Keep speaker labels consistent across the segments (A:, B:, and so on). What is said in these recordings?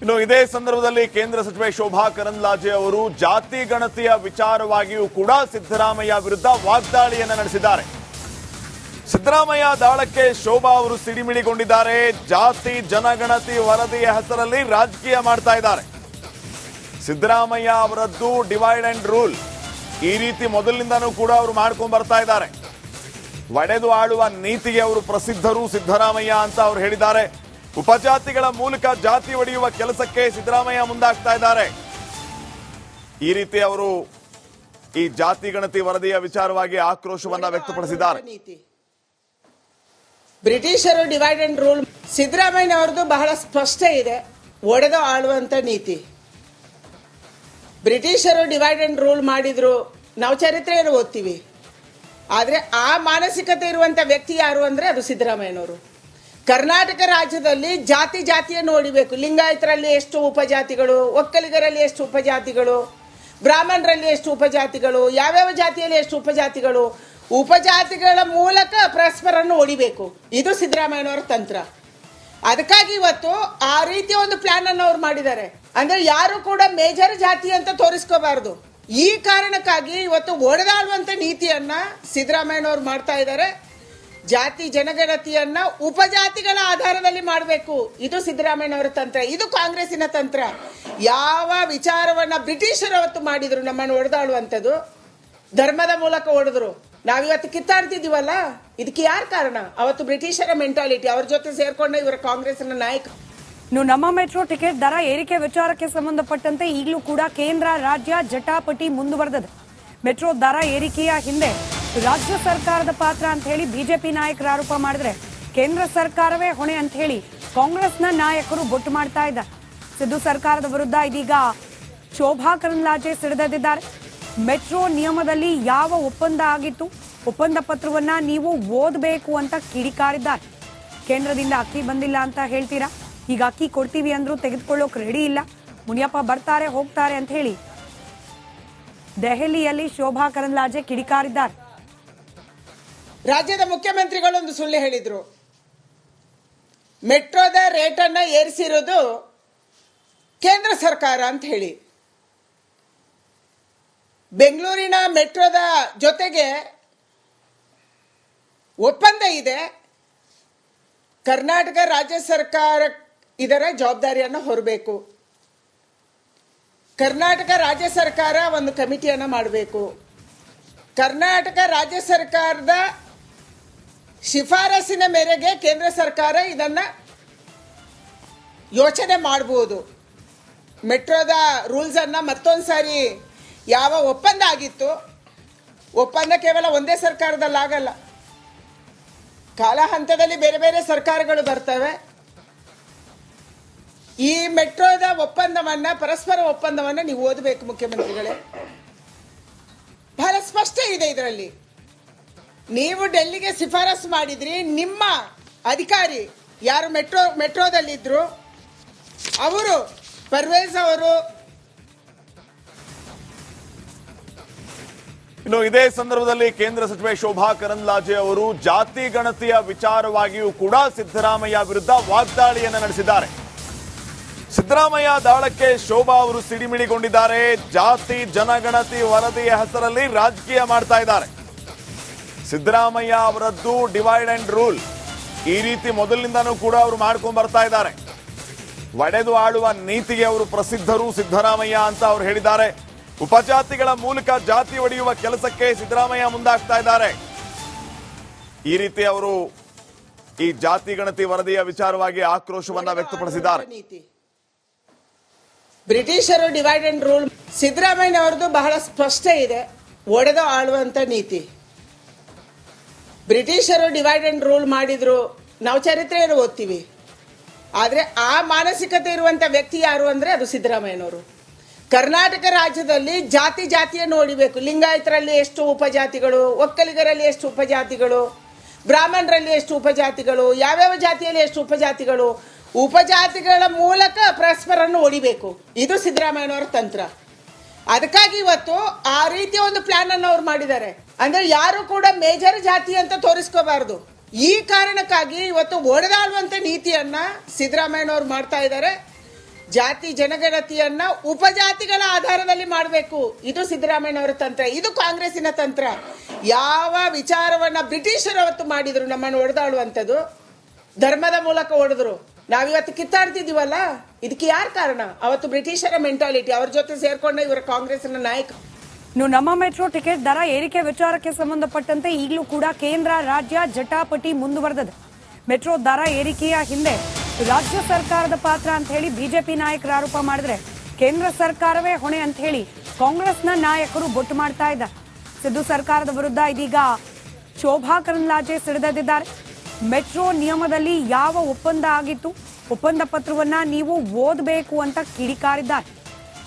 A: ಇನ್ನು ಇದೇ ಸಂದರ್ಭದಲ್ಲಿ ಕೇಂದ್ರ ಸಚಿವೆ ಶೋಭಾ ಕರಂದ್ಲಾಜೆ ಅವರು ಜಾತಿ ಗಣತಿಯ ವಿಚಾರವಾಗಿಯೂ ಕೂಡ ಸಿದ್ದರಾಮಯ್ಯ ವಿರುದ್ಧ ವಾಗ್ದಾಳಿಯನ್ನ ನಡೆಸಿದ್ದಾರೆ. ಸಿದ್ದರಾಮಯ್ಯ ದಾಳಕ್ಕೆ ಶೋಭಾ ಅವರು ಸಿಡಿಮಿಡಿಗೊಂಡಿದ್ದಾರೆ. ಜಾತಿ, ಜನಗಣತಿ ವರದಿಯ ಹೆಸರಲ್ಲಿ ರಾಜಕೀಯ ಮಾಡ್ತಾ ಇದ್ದಾರೆ. ಸಿದ್ದರಾಮಯ್ಯ ಅವರದ್ದು ಡಿವೈಡ್ ಅಂಡ್ ರೂಲ್. ಈ ರೀತಿ ಮೊದಲಿನಿಂದನೂ ಕೂಡ ಅವರು ಮಾಡ್ಕೊಂಡ್ ಬರ್ತಾ ಇದ್ದಾರೆ. ಒಡೆದು ಆಳುವ ನೀತಿಗೆ ಅವರು ಪ್ರಸಿದ್ಧರು ಸಿದ್ದರಾಮಯ್ಯ ಅಂತ ಅವರು ಹೇಳಿದ್ದಾರೆ. ಉಪಜಾತಿಗಳ ಮೂಲಕ ಜಾತಿ ಒಡೆಯುವ ಕೆಲಸಕ್ಕೆ ಸಿದ್ದರಾಮಯ್ಯ ಮುಂದಾಗ್ತಾ ಇದ್ದಾರೆ. ಈ ರೀತಿ ಅವರು ಈ ಜಾತಿ ಗಣತಿ ವರದಿಯ ವಿಚಾರವಾಗಿ ಆಕ್ರೋಶವನ್ನ ವ್ಯಕ್ತಪಡಿಸಿದ್ದಾರೆ.
B: ಬ್ರಿಟಿಷರು ಡಿವೈಡ್ ಅಂಡ್ ರೂಲ್, ಸಿದ್ದರಾಮಯ್ಯನವ್ರದ್ದು ಬಹಳ ಸ್ಪಷ್ಟ ಇದೆ, ಒಡೆದು ಆಳುವಂತ ನೀತಿ. ಬ್ರಿಟಿಷರು ಡಿವೈಡ್ ಅಂಡ್ ರೂಲ್ ಮಾಡಿದ್ರು, ನಾವು ಚರಿತ್ರೆಯನ್ನು ಓದ್ತೀವಿ. ಆದ್ರೆ ಆ ಮಾನಸಿಕತೆ ಇರುವಂತ ವ್ಯಕ್ತಿ ಯಾರು ಅಂದ್ರೆ ಅದು ಸಿದ್ದರಾಮಯ್ಯನವರು. ಕರ್ನಾಟಕ ರಾಜ್ಯದಲ್ಲಿ ಜಾತಿ ಜಾತಿಯನ್ನು ನೋಡಿಬೇಕು ಲಿಂಗಾಯತರಲ್ಲಿ ಎಷ್ಟು ಉಪಜಾತಿಗಳು, ಒಕ್ಕಲಿಗರಲ್ಲಿ ಎಷ್ಟು ಉಪಜಾತಿಗಳು, ಬ್ರಾಹ್ಮಣರಲ್ಲಿ ಎಷ್ಟು ಉಪಜಾತಿಗಳು, ಯಾವ್ಯಾವ ಜಾತಿಯಲ್ಲಿ ಎಷ್ಟು ಉಪಜಾತಿಗಳು, ಉಪಜಾತಿಗಳ ಮೂಲಕ ಪರಸ್ಪರನ್ನು ಹೊಡಿಬೇಕು ಇದು ಸಿದ್ದರಾಮಯ್ಯನವರ ತಂತ್ರ. ಅದಕ್ಕಾಗಿ ಇವತ್ತು ಆ ರೀತಿಯ ಒಂದು ಪ್ಲಾನ್ ಅನ್ನು ಅವ್ರು ಮಾಡಿದ್ದಾರೆ. ಅಂದ್ರೆ ಯಾರು ಕೂಡ ಮೇಜರ್ ಜಾತಿ ಅಂತ ತೋರಿಸ್ಕೋಬಾರ್ದು. ಈ ಕಾರಣಕ್ಕಾಗಿ ಇವತ್ತು ಒಡೆದಾಡುವಂತ ನೀತಿಯನ್ನ ಸಿದ್ದರಾಮಯ್ಯನವರು ಮಾಡ್ತಾ ಇದ್ದಾರೆ. ಜಾತಿ ಜನಗಣತಿಯನ್ನ ಉಪಜಾತಿಗಳ ಆಧಾರದಲ್ಲಿ ಮಾಡಬೇಕು. ಇದು ಸಿದ್ದರಾಮಯ್ಯನವರ ತಂತ್ರ, ಇದು ಕಾಂಗ್ರೆಸ್ಸಿನ ತಂತ್ರ. ಯಾವ ವಿಚಾರವನ್ನ ಬ್ರಿಟಿಷರು ಅವತ್ತು ಮಾಡಿದ್ರು, ನಮ್ಮನ್ನು ಹೊಡೆದಾಳುವಂಥದ್ದು? ಧರ್ಮದ ಮೂಲಕ ಹೊಡೆದ್ರು. ನಾವಿವತ್ತು ಕಿತ್ತಾಡ್ತಿದ್ದೀವಲ್ಲ? ಇದಕ್ಕೆ ಯಾರು ಕಾರಣ? ಅವತ್ತು ಬ್ರಿಟಿಷರ ಮೆಂಟಾಲಿಟಿ ಅವ್ರ ಜೊತೆ ಸೇರ್ಕೊಂಡ ಇವರ ಕಾಂಗ್ರೆಸ್ನ ನಾಯಕ.
C: ನೀವು ನಮ್ಮ ಮೆಟ್ರೋ ಟಿಕೆಟ್ ದರ ಏರಿಕೆ ವಿಚಾರಕ್ಕೆ ಸಂಬಂಧಪಟ್ಟಂತೆ ಈಗಲೂ ಕೂಡ ಕೇಂದ್ರ, ರಾಜ್ಯ ಜಟಾಪಟಿ ಮುಂದುವರೆದಿದೆ. ಮೆಟ್ರೋ ದರ ಏರಿಕೆಯ ಹಿಂದೆ ರಾಜ್ಯ ಸರ್ಕಾರದ ಪಾತ್ರ ಅಂತ ಹೇಳಿ ಬಿಜೆಪಿ ನಾಯಕರು ಆರೋಪ ಮಾಡಿದ್ರೆ ಕೇಂದ್ರ ಸರ್ಕಾರವೇ ಹೊಣೆ ಅಂತ ಹೇಳಿ ಕಾಂಗ್ರೆಸ್ನ ನಾಯಕರು ಬೊಟ್ಟು ಮಾಡ್ತಾ ಇದ್ದಾರೆ. ಸಿದ್ದು ಸರ್ಕಾರದ ವಿರುದ್ಧ ಇದೀಗ ಶೋಭಾ ಕರಂದ್ಲಾಜೆ ಸಿಡಿದೆದ್ದಿದ್ದಾರೆ. ಮೆಟ್ರೋ ನಿಯಮದಲ್ಲಿ ಯಾವ ಒಪ್ಪಂದ ಆಗಿತ್ತು? ಒಪ್ಪಂದ ಪತ್ರವನ್ನ ನೀವು ಓದಬೇಕು ಅಂತ ಕಿಡಿಕಾರಿದ್ದಾರೆ. ಕೇಂದ್ರದಿಂದ ಅಕ್ಕಿ ಬಂದಿಲ್ಲ ಅಂತ ಹೇಳ್ತೀರಾ? ಈಗ ಅಕ್ಕಿ ಕೊಡ್ತೀವಿ ಅಂದ್ರೂ ತೆಗೆದುಕೊಳ್ಳೋಕೆ ರೆಡಿ ಇಲ್ಲ. ಮುನಿಯಪ್ಪ ಬರ್ತಾರೆ, ಹೋಗ್ತಾರೆ ಅಂತ ಹೇಳಿ ದೆಹಲಿಯಲ್ಲಿ ಶೋಭಾ ಕರಂದ್ಲಾಜೆ ಕಿಡಿಕಾರಿದ್ದಾರೆ.
B: ರಾಜ್ಯದ ಮುಖ್ಯಮಂತ್ರಿಗಳು ಒಂದು ಸುಳ್ಳು ಹೇಳಿದರು. ಮೆಟ್ರೋದ ರೇಟನ್ನು ಏರಿಸಿರೋದು ಕೇಂದ್ರ ಸರ್ಕಾರ ಅಂತ ಹೇಳಿ. ಬೆಂಗಳೂರಿನ ಮೆಟ್ರೋದ ಜೊತೆಗೆ ಒಪ್ಪಂದ ಇದೆ. ಕರ್ನಾಟಕ ರಾಜ್ಯ ಸರ್ಕಾರ ಇದರ ಜವಾಬ್ದಾರಿಯನ್ನು ಹೊರಬೇಕು. ಕರ್ನಾಟಕ ರಾಜ್ಯ ಸರ್ಕಾರ ಒಂದು ಕಮಿಟಿಯನ್ನು ಮಾಡಬೇಕು. ಕರ್ನಾಟಕ ರಾಜ್ಯ ಸರ್ಕಾರದ ಶಿಫಾರಸಿನ ಮೇರೆಗೆ ಕೇಂದ್ರ ಸರ್ಕಾರ ಇದನ್ನ ಯೋಚನೆ ಮಾಡಬಹುದು ಮೆಟ್ರೋದ ರೂಲ್ಸ್ ಅನ್ನ ಮತ್ತೊಂದು ಸಾರಿ ಯಾವ ಒಪ್ಪಂದ ಆಗಿತ್ತು, ಒಪ್ಪಂದ ಕೇವಲ ಒಂದೇ ಸರ್ಕಾರದಲ್ಲಿ ಆಗಲ್ಲ ಕಾಲ ಹಂತದಲ್ಲಿ ಬೇರೆ ಬೇರೆ ಸರ್ಕಾರಗಳು ಬರ್ತವೆ. ಈ ಮೆಟ್ರೋದ ಒಪ್ಪಂದವನ್ನ, ಪರಸ್ಪರ ಒಪ್ಪಂದವನ್ನ ನೀವು ಓದಬೇಕು ಮುಖ್ಯಮಂತ್ರಿಗಳೇ. ಬಹಳ ಸ್ಪಷ್ಟ ಇದೆ ಇದರಲ್ಲಿ. ನೀವು ಡೆಲ್ಲಿಗೆ ಶಿಫಾರಸು ಮಾಡಿದ್ರಿ, ನಿಮ್ಮ ಅಧಿಕಾರಿ ಯಾರು ಮೆಟ್ರೋ, ಮೆಟ್ರೋದಲ್ಲಿದ್ರು, ಅವರು ಪರ್ವೇಸ್ ಅವರು
A: ಇನ್ನು ಇದೇ ಸಂದರ್ಭದಲ್ಲಿ ಕೇಂದ್ರ ಸಚಿವೆ ಶೋಭಾ ಕರಂದ್ಲಾಜೆ ಅವರು ಜಾತಿ ಗಣತಿಯ ವಿಚಾರವಾಗಿಯೂ ಕೂಡ ಸಿದ್ದರಾಮಯ್ಯ ವಿರುದ್ಧ ವಾಗ್ದಾಳಿಯನ್ನು ನಡೆಸಿದ್ದಾರೆ. ಸಿದ್ದರಾಮಯ್ಯ ದಾಳಕ್ಕೆ ಶೋಭಾ ಅವರು ಸಿಡಿಮಿಡಿಗೊಂಡಿದ್ದಾರೆ. ಜಾತಿ, ಜನಗಣತಿ, ವರದಿಯ ಹೆಸರಲ್ಲಿ ರಾಜಕೀಯ ಮಾಡ್ತಾ ಇದ್ದಾರೆ. ಸಿದ್ದರಾಮಯ್ಯ ಅವರದ್ದು ಡಿವೈಡ್ ಅಂಡ್ ರೂಲ್ ಈ ರೀತಿ ಮೊದಲಿನಿಂದನೂ ಕೂಡ ಅವರು ಮಾಡ್ಕೊಂಡ್ ಬರ್ತಾ ಇದ್ದಾರೆ. ಒಡೆದು ಆಡುವ ನೀತಿಗೆ ಅವರು ಪ್ರಸಿದ್ಧರು ಸಿದ್ದರಾಮಯ್ಯ ಅಂತ ಅವರು ಹೇಳಿದ್ದಾರೆ. ಉಪಜಾತಿಗಳ ಮೂಲಕ ಜಾತಿ ಒಡೆಯುವ ಕೆಲಸಕ್ಕೆ ಸಿದ್ದರಾಮಯ್ಯ ಮುಂದಾಗ್ತಾ ಇದ್ದಾರೆ. ಈ ರೀತಿ ಅವರು ಈ ಜಾತಿ ಗಣತಿ ವರದಿಯ ವಿಚಾರವಾಗಿ ಆಕ್ರೋಶವನ್ನ ವ್ಯಕ್ತಪಡಿಸಿದ್ದಾರೆ.
B: ಬ್ರಿಟಿಷರು ಡಿವೈಡ್ ಅಂಡ್ ರೂಲ್ ಸಿದ್ದರಾಮಯ್ಯ ಅವರದು ಬಹಳ ಸ್ಪಷ್ಟ ಇದೆ. ಒಡೆದು ಆಳುವಂತ ನೀತಿ. ಬ್ರಿಟಿಷರು ಡಿವೈಡ್ ಅಂಡ್ ರೂಲ್ ಮಾಡಿದ್ರು. ನಾವು ಚರಿತ್ರೆಯನ್ನು ಓದ್ತೀವಿ. ಆದರೆ ಆ ಮಾನಸಿಕತೆ ಇರುವಂಥ ವ್ಯಕ್ತಿ ಯಾರು ಅಂದರೆ ಅದು ಸಿದ್ದರಾಮಯ್ಯನವರು. ಕರ್ನಾಟಕ ರಾಜ್ಯದಲ್ಲಿ ಜಾತಿ ಜಾತಿಯನ್ನು ನೋಡಿಬೇಕು ಲಿಂಗಾಯತರಲ್ಲಿ ಎಷ್ಟು ಉಪಜಾತಿಗಳು, ಒಕ್ಕಲಿಗರಲ್ಲಿ ಎಷ್ಟು ಉಪಜಾತಿಗಳು, ಬ್ರಾಹ್ಮಣರಲ್ಲಿ ಎಷ್ಟು ಉಪಜಾತಿಗಳು, ಯಾವ್ಯಾವ ಜಾತಿಯಲ್ಲಿ ಎಷ್ಟು ಉಪಜಾತಿಗಳು, ಉಪಜಾತಿಗಳ ಮೂಲಕ ಪರಸ್ಪರನ್ನು ಹೊಡಿಬೇಕು ಇದು ಸಿದ್ದರಾಮಯ್ಯನವರ ತಂತ್ರ. ಅದಕ್ಕಾಗಿ ಇವತ್ತು ಆ ರೀತಿಯ ಒಂದು ಪ್ಲಾನ್ ಅನ್ನು ಅವ್ರು ಮಾಡಿದ್ದಾರೆ. ಅಂದ್ರೆ ಯಾರು ಕೂಡ ಮೇಜರ್ ಜಾತಿ ಅಂತ ತೋರಿಸ್ಕೋಬಾರ್ದು. ಈ ಕಾರಣಕ್ಕಾಗಿ ಇವತ್ತು ಒಡೆದಾಡುವಂತ ನೀತಿಯನ್ನ ಸಿದ್ದರಾಮಯ್ಯನವರು ಮಾಡ್ತಾ ಇದ್ದಾರೆ. ಜಾತಿ ಜನಗಣತಿಯನ್ನ ಉಪಜಾತಿಗಳ ಆಧಾರದಲ್ಲಿ ಮಾಡಬೇಕು. ಇದು ಸಿದ್ದರಾಮಯ್ಯನವರ ತಂತ್ರ, ಇದು ಕಾಂಗ್ರೆಸ್ಸಿನ ತಂತ್ರ. ಯಾವ ವಿಚಾರವನ್ನ ಬ್ರಿಟಿಷರು ಅವತ್ತು ಮಾಡಿದ್ರು ನಮ್ಮನ್ನು ಒಡೆದಾಡುವಂಥದ್ದು ಧರ್ಮದ ಮೂಲಕ ಹೊಡೆದ್ರು ನಾವಿವತ್ತು ಕಿತ್ತಾಡ್ತಿದ್ದೀವಲ್ಲ? ಇದಕ್ಕೆ ಯಾರು ಕಾರಣ? ಅವತ್ತು ಬ್ರಿಟಿಷರ ಮೆಂಟಾಲಿಟಿ ಅವ್ರ ಜೊತೆ ಸೇರ್ಕೊಂಡ ಇವರ ಕಾಂಗ್ರೆಸ್ನ ನಾಯಕ.
C: ಇನ್ನು ನಮ್ಮ ಮೆಟ್ರೋ ಟಿಕೆಟ್ ದರ ಏರಿಕೆ ವಿಚಾರಕ್ಕೆ ಸಂಬಂಧಪಟ್ಟಂತೆ ಈಗಲೂ ಕೂಡ ಕೇಂದ್ರ, ರಾಜ್ಯ ಜಟಾಪಟಿ ಮುಂದುವರೆದಿದೆ. ಮೆಟ್ರೋ ದರ ಏರಿಕೆಯ ಹಿಂದೆ ರಾಜ್ಯ ಸರ್ಕಾರದ ಪಾತ್ರ ಅಂತ ಹೇಳಿ ಬಿಜೆಪಿ ನಾಯಕರು ಆರೋಪ ಮಾಡಿದ್ರೆ ಕೇಂದ್ರ ಸರ್ಕಾರವೇ ಹೊಣೆ ಅಂತ ಹೇಳಿ ಕಾಂಗ್ರೆಸ್ನ ನಾಯಕರು ಬೊಟ್ಟು ಮಾಡ್ತಾ ಇದ್ದಾರೆ. ಸಿದ್ದು ಸರ್ಕಾರದ ವಿರುದ್ಧ ಇದೀಗ ಶೋಭಾ ಕರಂದ್ಲಾಜೆ ಸಿಡಿದೆದ್ದಿದ್ದಾರೆ. ಮೆಟ್ರೋ ನಿಯಮದಲ್ಲಿ ಯಾವ ಒಪ್ಪಂದ ಆಗಿತ್ತು? ಒಪ್ಪಂದ ಪತ್ರವನ್ನ ನೀವು ಓದಬೇಕು ಅಂತ ಕಿಡಿಕಾರಿದ್ದಾರೆ.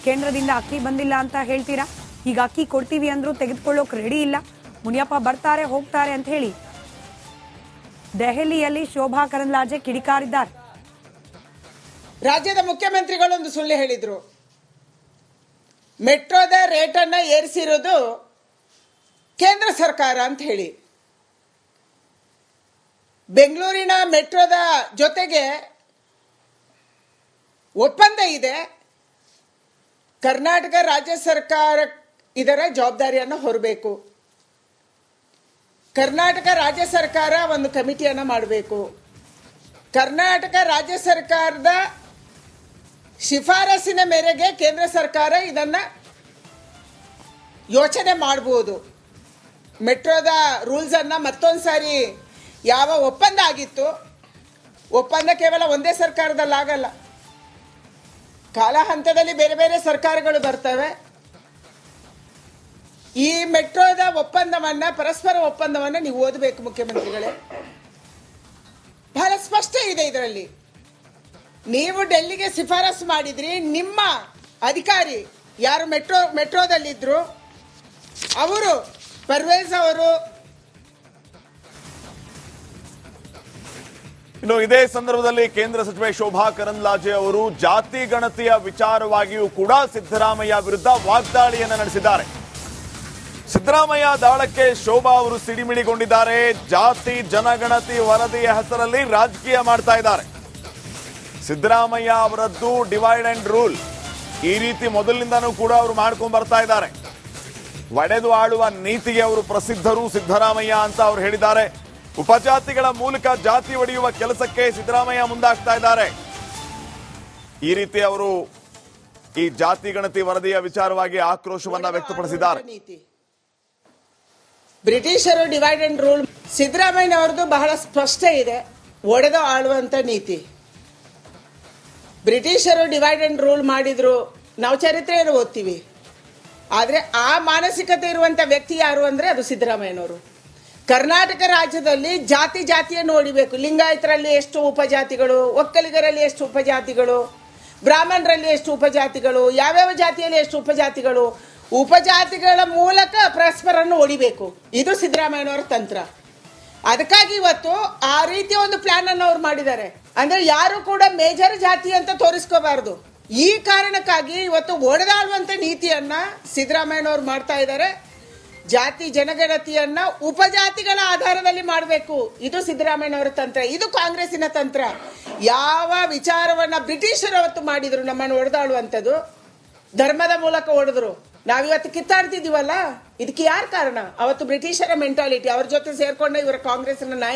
C: ಕೇಂದ್ರದಿಂದ ಅಕ್ಕಿ ಬಂದಿಲ್ಲ ಅಂತ ಹೇಳ್ತೀರಾ? ಈಗ ಅಕ್ಕಿ ಕೊಡ್ತೀವಿ ಅಂದ್ರೂ ತೆಗೆದುಕೊಳ್ಳೋಕೆ ರೆಡಿ ಇಲ್ಲ. ಮುನಿಯಪ್ಪ ಬರ್ತಾರೆ, ಹೋಗ್ತಾರೆ ಅಂತ ಹೇಳಿ. ದೆಹಲಿಯಲ್ಲಿ ಶೋಭಾ ಕರಂದ್ಲಾಜೆ ಕಿಡಿಕಾರಿದ್ದಾರೆ.
B: ರಾಜ್ಯದ ಮುಖ್ಯಮಂತ್ರಿಗಳೊಂದು ಸುಳ್ಳು ಹೇಳಿದ್ರು. ಮೆಟ್ರೋದ ರೇಟನ್ನ ಏರಿಸಿರೋದು ಕೇಂದ್ರ ಸರ್ಕಾರ ಅಂತ ಹೇಳಿ. ಬೆಂಗಳೂರಿನ ಮೆಟ್ರೋದ ಜೊತೆಗೆ ಒಪ್ಪಂದ ಇದೆ. ಕರ್ನಾಟಕ ರಾಜ್ಯ ಸರ್ಕಾರ ಇದರ ಜವಾಬ್ದಾರಿಯನ್ನು ಹೊರಬೇಕು. ಕರ್ನಾಟಕ ರಾಜ್ಯ ಸರ್ಕಾರ ಒಂದು ಕಮಿಟಿಯನ್ನು ಮಾಡಬೇಕು. ಕರ್ನಾಟಕ ರಾಜ್ಯ ಸರ್ಕಾರದ ಶಿಫಾರಸಿನ ಮೇರೆಗೆ ಕೇಂದ್ರ ಸರ್ಕಾರ ಇದನ್ನ ಯೋಚನೆ ಮಾಡಬಹುದು ಮೆಟ್ರೋದ ರೂಲ್ಸ್ ಅನ್ನ ಮತ್ತೊಂದು ಸಾರಿ ಯಾವ ಒಪ್ಪಂದ ಆಗಿತ್ತು? ಒಪ್ಪಂದ ಕೇವಲ ಒಂದೇ ಸರ್ಕಾರದಲ್ಲಿ ಆಗಲ್ಲ ಕಾಲ ಹಂತದಲ್ಲಿ ಬೇರೆ ಬೇರೆ ಸರ್ಕಾರಗಳು ಬರ್ತವೆ. ಈ ಮೆಟ್ರೋದ ಒಪ್ಪಂದವನ್ನ, ಪರಸ್ಪರ ಒಪ್ಪಂದವನ್ನ ನೀವು ಓದಬೇಕು ಮುಖ್ಯಮಂತ್ರಿಗಳೇ. ಬಹಳ ಸ್ಪಷ್ಟ ಇದೆ ಇದರಲ್ಲಿ. ನೀವು ಡೆಲ್ಲಿಗೆ ಶಿಫಾರಸು ಮಾಡಿದ್ರಿ, ನಿಮ್ಮ ಅಧಿಕಾರಿ ಯಾರು ಮೆಟ್ರೋ, ಮೆಟ್ರೋದಲ್ಲಿದ್ರು, ಅವರು ಪರ್ವೇಜ್ ಅವರು
A: ಇನ್ನು ಇದೇ ಸಂದರ್ಭದಲ್ಲಿ ಕೇಂದ್ರ ಸಚಿವೆ ಶೋಭಾ ಕರಂದ್ಲಾಜೆ ಅವರು ಜಾತಿ ಗಣತಿಯ ವಿಚಾರವಾಗಿಯೂ ಕೂಡ ಸಿದ್ದರಾಮಯ್ಯ ವಿರುದ್ಧ ವಾಗ್ದಾಳಿಯನ್ನು ನಡೆಸಿದ್ದಾರೆ. ಸಿದ್ದರಾಮಯ್ಯ ದಾಳಕ್ಕೆ ಶೋಭಾ ಅವರು ಸಿಡಿಮಿಡಿಗೊಂಡಿದ್ದಾರೆ. ಜಾತಿ ಜನಗಣತಿ ವರದಿಯ ಹೆಸರಲ್ಲಿ ರಾಜಕೀಯ ಮಾಡ್ತಾ ಇದ್ದಾರೆ. ಸಿದ್ದರಾಮಯ್ಯ ಅವರದ್ದು ಡಿವೈಡ್ ಅಂಡ್ ರೂಲ್. ಈ ರೀತಿ ಮೊದಲಿನಿಂದನೂ ಕೂಡ ಅವರು ಮಾಡ್ಕೊಂಡು ಬರ್ತಾ ಇದ್ದಾರೆ. ಒಡೆದು ಆಳುವ ನೀತಿಗೆ ಅವರು ಪ್ರಸಿದ್ಧರು ಸಿದ್ದರಾಮಯ್ಯ ಅಂತ ಅವರು ಹೇಳಿದ್ದಾರೆ. ಉಪಜಾತಿಗಳ ಮೂಲಕ ಜಾತಿ ಒಡೆಯುವ ಕೆಲಸಕ್ಕೆ ಸಿದ್ದರಾಮಯ್ಯ ಮುಂದಾಗ್ತಾ ಇದ್ದಾರೆ. ಈ ರೀತಿ ಅವರು ಈ ಜಾತಿ ಗಣತಿ ವರದಿಯ ವಿಚಾರವಾಗಿ ಆಕ್ರೋಶವನ್ನ ವ್ಯಕ್ತಪಡಿಸಿದ್ದಾರೆ.
B: ಬ್ರಿಟಿಷರು ಡಿವೈಡ್ ಅಂಡ್ ರೂಲ್, ಸಿದ್ದರಾಮಯ್ಯನವ್ರದ್ದು ಬಹಳ ಸ್ಪಷ್ಟ ಇದೆ, ಒಡೆದು ಆಳುವಂತ ನೀತಿ. ಬ್ರಿಟಿಷರು ಡಿವೈಡ್ ಅಂಡ್ ರೂಲ್ ಮಾಡಿದ್ರು, ನಾವು ಚರಿತ್ರೆಯನ್ನು ಓದ್ತೀವಿ. ಆದ್ರೆ ಆ ಮಾನಸಿಕತೆ ಇರುವಂತ ವ್ಯಕ್ತಿ ಯಾರು ಅಂದ್ರೆ ಅದು ಸಿದ್ದರಾಮಯ್ಯನವರು. ಕರ್ನಾಟಕ ರಾಜ್ಯದಲ್ಲಿ ಜಾತಿ ಜಾತಿಯನ್ನು ನೋಡಿಬೇಕು ಲಿಂಗಾಯತರಲ್ಲಿ ಎಷ್ಟು ಉಪಜಾತಿಗಳು, ಒಕ್ಕಲಿಗರಲ್ಲಿ ಎಷ್ಟು ಉಪಜಾತಿಗಳು, ಬ್ರಾಹ್ಮಣರಲ್ಲಿ ಎಷ್ಟು ಉಪಜಾತಿಗಳು, ಯಾವ್ಯಾವ ಜಾತಿಯಲ್ಲಿ ಎಷ್ಟು ಉಪಜಾತಿಗಳು, ಉಪಜಾತಿಗಳ ಮೂಲಕ ಪರಸ್ಪರನ್ನು ಹೊಡಿಬೇಕು ಇದು ಸಿದ್ದರಾಮಯ್ಯನವರ ತಂತ್ರ. ಅದಕ್ಕಾಗಿ ಇವತ್ತು ಆ ರೀತಿಯ ಒಂದು ಪ್ಲಾನ್ ಅನ್ನು ಅವ್ರು ಮಾಡಿದ್ದಾರೆ. ಅಂದ್ರೆ ಯಾರು ಕೂಡ ಮೇಜರ್ ಜಾತಿ ಅಂತ ತೋರಿಸ್ಕೋಬಾರ್ದು. ಈ ಕಾರಣಕ್ಕಾಗಿ ಇವತ್ತು ಒಡೆದಾಡುವಂತ ನೀತಿಯನ್ನ ಸಿದ್ದರಾಮಯ್ಯನವರು ಮಾಡ್ತಾ ಇದ್ದಾರೆ. ಜಾತಿ ಜನಗಣತಿಯನ್ನ ಉಪಜಾತಿಗಳ ಆಧಾರದಲ್ಲಿ ಮಾಡಬೇಕು. ಇದು ಸಿದ್ದರಾಮಯ್ಯನವರ ತಂತ್ರ, ಇದು ಕಾಂಗ್ರೆಸ್ಸಿನ ತಂತ್ರ. ಯಾವ ವಿಚಾರವನ್ನ ಬ್ರಿಟಿಷರು ಅವತ್ತು ಮಾಡಿದ್ರು, ನಮ್ಮನ್ನು ಹೊಡೆದಾಳುವಂಥದ್ದು ಧರ್ಮದ ಮೂಲಕ ಹೊಡೆದ್ರು ನಾವಿವತ್ತು ಕಿತ್ತಾಡ್ತಿದ್ದೀವಲ್ಲ? ಇದಕ್ಕೆ ಯಾರು ಕಾರಣ? ಅವತ್ತು ಬ್ರಿಟಿಷರ ಮೆಂಟಾಲಿಟಿ ಅವ್ರ ಜೊತೆ ಸೇರ್ಕೊಂಡ ಇವರ ಕಾಂಗ್ರೆಸ್ನ ನಾಯಕ